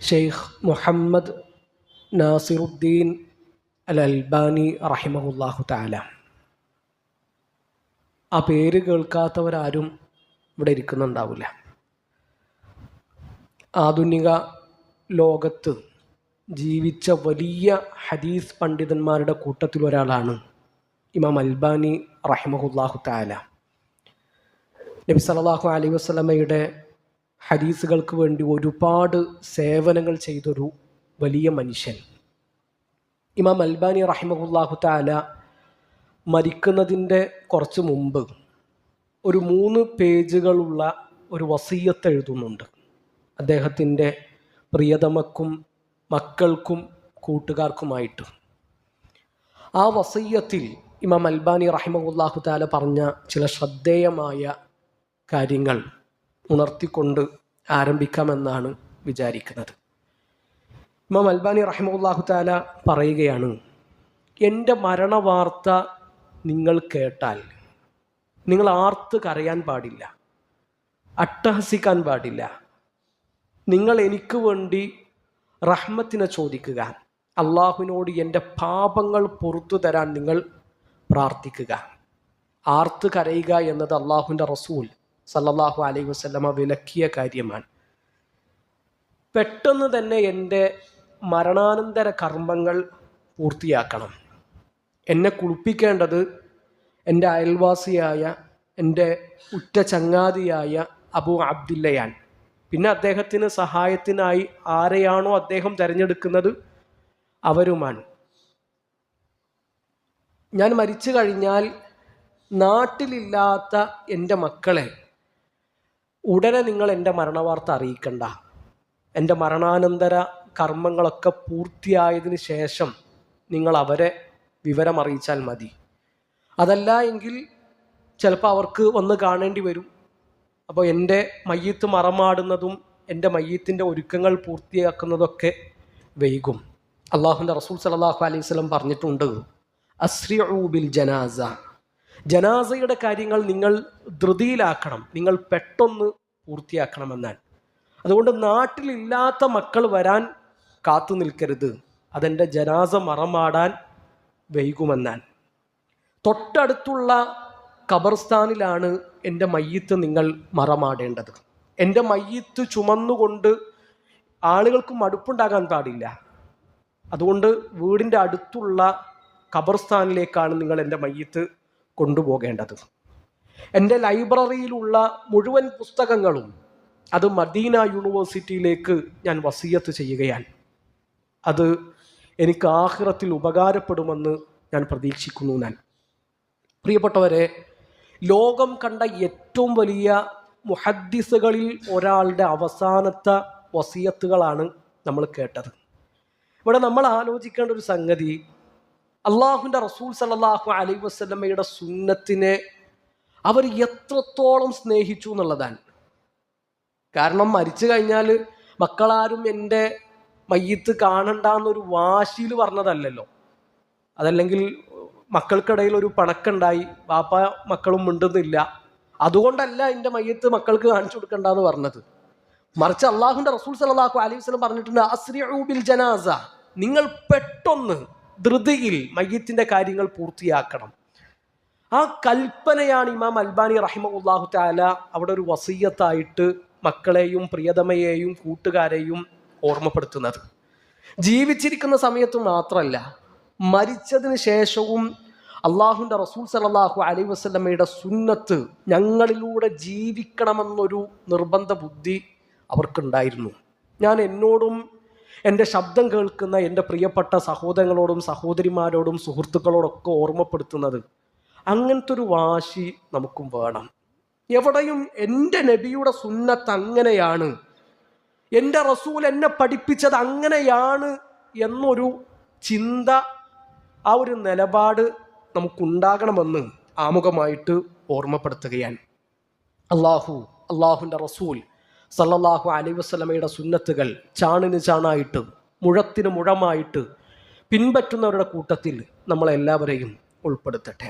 ഷെയ്ഖ് മുഹമ്മദ് നാസിറുദ്ദീൻ അൽ അൽബാനി റഹിമഹുല്ലാഹു താല ആ പേര് കേൾക്കാത്തവരാരും ഇവിടെ ഇരിക്കുന്നുണ്ടാവില്ല. ആധുനിക ലോകത്ത് ജീവിച്ച വലിയ ഹദീസ് പണ്ഡിതന്മാരുടെ കൂട്ടത്തിൽ ഒരാളാണ് ഇമാം അൽബാനി റഹിമഹുല്ലാഹു താല നബി സലാഹു അലൈഹി വസല്ലമയുടെ ഹദീസുകൾക്ക് വേണ്ടി ഒരുപാട് സേവനങ്ങൾ ചെയ്തൊരു വലിയ മനുഷ്യൻ. ഇമാം അൽബാനി റഹിമഹുല്ലാഹു താല മരിക്കുന്നതിന്റെ കുറച്ച് മുമ്പ് ഒരു മൂന്ന് പേജുകളുള്ള ഒരു വസീയത്ത് എഴുതുന്നുണ്ട്. അദ്ദേഹത്തിന്റെ പ്രിയതമക്കും മക്കൾക്കും കൂട്ടുകാർക്കുമായിട്ട്. ആ വസയ്യത്തിൽ ഇമാം അൽബാനി റഹിമഹുല്ലാഹു താല പറഞ്ഞ ചില ശ്രദ്ധേയമായ കാര്യങ്ങൾ ഉണർത്തിക്കൊണ്ട് ആരംഭിക്കാമെന്നാണ് വിചാരിക്കുന്നത്. ഇമാം അൽബാനി റഹിമുല്ലാഹു താല പറയുകയാണ് എന്റെ മരണവാർത്ത നിങ്ങൾ കേട്ടാൽ നിങ്ങൾ ആർത്ത് കരയാൻ പാടില്ല അട്ടഹസിക്കാൻ പാടില്ല. നിങ്ങൾ എനിക്ക് വേണ്ടി റഹ്മത്തിനെ ചോദിക്കുക അള്ളാഹുവിനോട് എന്റെ പാപങ്ങൾ പുറത്തു തരാൻ നിങ്ങൾ പ്രാർത്ഥിക്കുക. ആർത്ത് കരയുക എന്നത് അള്ളാഹുവിന്റെ റസൂൽ സല്ലല്ലാഹു അലൈഹി വസ്ലമ വിലക്കിയ കാര്യമാണ്. പെട്ടെന്ന് തന്നെ എന്റെ മരണാനന്തര കർമ്മങ്ങൾ പൂർത്തിയാക്കണം. എന്നെ കുളിപ്പിക്കേണ്ടത് എന്റെ അയൽവാസിയായ എന്റെ ഉറ്റ ചങ്ങാതിയായ അബു അബ്ദുല്ലയാൻ പിന്നെ അദ്ദേഹത്തിന് സഹായത്തിനായി ആരെയാണോ അദ്ദേഹം തിരഞ്ഞെടുക്കുന്നത്? അവരുമാണ്. ഞാൻ മരിച്ചു കഴിഞ്ഞാൽ നാട്ടിലില്ലാത്ത എന്റെ മക്കളെ ഉടനെ നിങ്ങൾ എന്റെ മരണവാർത്ത അറിയിക്കണ്ട. എന്റെ മരണാനന്തര കർമ്മങ്ങളൊക്കെ പൂർത്തിയായതിന് ശേഷം നിങ്ങൾ അവരെ വിവരം അറിയിച്ചാൽ മതി. അതല്ല എങ്കിൽ ചിലപ്പോൾ അവർക്ക് വന്ന് കാണേണ്ടി വരും. അപ്പോൾ എന്റെ മയ്യത്ത് മറമാടുന്നതും എന്റെ മയ്യത്തിന്റെ ഒരുക്കങ്ങൾ പൂർത്തിയാക്കുന്നതൊക്കെ വൈകും. അള്ളാഹുന്റെ റസൂൽ സലാഹു അലൈഹി പറഞ്ഞിട്ടുണ്ട് അസ്രിഊബിൽ ജനാസ. ജനാസയുടെ കാര്യങ്ങൾ നിങ്ങൾ ധൃതിയിലാക്കണം. നിങ്ങൾ പെട്ടെന്ന് പൂർത്തിയാക്കണമെന്നാൽ അതുകൊണ്ട് നാട്ടിലില്ലാത്ത മക്കൾ വരാൻ കാത്തു നിൽക്കരുത്. അതെന്റെ ജനാസ മറമാടാൻ വൈകുമെന്നാൽ തൊട്ടടുത്തുള്ള ഖബർസ്ഥാനിലാണ് എന്റെ മയ്യത്ത് നിങ്ങൾ മറമാടേണ്ടത്. എന്റെ മയ്യത്ത് ചുമന്നുകൊണ്ട് ആളുകൾക്ക് മടുപ്പുണ്ടാകാൻ പാടില്ല. അതുകൊണ്ട് വീടിന്റെ അടുത്തുള്ള ഖബർസ്ഥാനിലേക്കാണ് നിങ്ങൾ എന്റെ മയ്യത്ത് കൊണ്ടുപോകേണ്ടത്. എന്റെ ലൈബ്രറിയിലുള്ള മുഴുവൻ പുസ്തകങ്ങളും അത് മദീന യൂണിവേഴ്സിറ്റിയിലേക്ക് ഞാൻ വസീയത്ത് ചെയ്യുകയാണ്. അത് എനിക്ക് ആഹ്റത്തിൽ ഉപകാരപ്പെടുമെന്ന് ഞാൻ പ്രതീക്ഷിക്കുന്നു ഞാൻ. പ്രിയപ്പെട്ടവരെ ലോകം കണ്ട ഏറ്റവും വലിയ മുഹദ്ദിസുകളിൽ ഒരാളുടെ അവസാനത്തെ വസീയത്തുകളാണ് നമ്മൾ കേട്ടത്. ഇവിടെ നമ്മൾ ആലോചിക്കേണ്ട ഒരു സംഗതി അള്ളാഹുവിന്റെ റസൂൽ സല്ലാഹു അലൈ വസ്ലമയുടെ സുന്നത്തിനെ അവർ എത്രത്തോളം സ്നേഹിച്ചു എന്നുള്ളതാണ്. കാരണം മരിച്ചു കഴിഞ്ഞാൽ മക്കളാരും എന്റെ മയ്യത്ത് കാണണ്ട എന്നൊരു വാശിയിൽ പറഞ്ഞതല്ലല്ലോ. അതല്ലെങ്കിൽ മക്കൾക്കിടയിൽ ഒരു പണക്കുണ്ടായി ബാപ്പ മക്കളും മിണ്ടുന്നില്ല. അതുകൊണ്ടല്ല എന്റെ മയ്യത്ത് മക്കൾക്ക് കാണിച്ചു കൊടുക്കണ്ട എന്ന് പറഞ്ഞത്. മറിച്ച് അള്ളാഹുന്റെ റസൂൽ സലാഹു അലൈഹി വസ്ലം പറഞ്ഞിട്ടുണ്ട് അസ്രിബിൽ ജനാസ. നിങ്ങൾ പെട്ടെന്ന് ധൃതിയിൽ മയ്യത്തിന്റെ കാര്യങ്ങൾ പൂർത്തിയാക്കണം. ആ കൽപ്പനയാണ് ഇമാം അൽബാനി റഹിമുല്ലാഹു താല അവിടെ ഒരു വസീയത്തായിട്ട് മക്കളെയും പ്രിയതമയെയും കൂട്ടുകാരെയും ഓർമ്മപ്പെടുത്തുന്നത്. ജീവിച്ചിരിക്കുന്ന സമയത്ത് മാത്രമല്ല മരിച്ചതിന് ശേഷവും അള്ളാഹുന്റെ റസൂൽ സലാഹു അലൈ വസ്ലമയുടെ സുന്നത്ത് ഞങ്ങളിലൂടെ ജീവിക്കണമെന്നൊരു നിർബന്ധ ബുദ്ധി അവർക്കുണ്ടായിരുന്നു. ഞാൻ എന്നോടും എന്റെ ശബ്ദം കേൾക്കുന്ന എന്റെ പ്രിയപ്പെട്ട സഹോദരങ്ങളോടും സഹോദരിമാരോടും സുഹൃത്തുക്കളോടൊക്കെ ഓർമ്മപ്പെടുത്തുന്നത് അങ്ങനത്തെ ഒരു വാശി നമുക്കും വേണം. എവിടെയും എന്റെ നബിയുടെ സുന്നത്ത് അങ്ങനെയാണ്. എന്റെ റസൂൽ എന്നെ പഠിപ്പിച്ചത് അങ്ങനെയാണ് എന്നൊരു ചിന്ത ആ ഒരു നിലപാട് നമുക്കുണ്ടാകണമെന്ന് ആമുഖമായിട്ട് ഓർമ്മപ്പെടുത്തുകയാണ്. അള്ളാഹു അള്ളാഹുന്റെ റസൂൽ സല്ലല്ലാഹു അലൈ വസ്ലമയുടെ സുന്നത്തുകൾ ചാണിന് ചാണായിട്ട് മുഴത്തിന് മുഴമായിട്ട് പിൻപറ്റുന്നവരുടെ കൂട്ടത്തിൽ നമ്മളെല്ലാവരെയും ഉൾപ്പെടുത്തട്ടെ.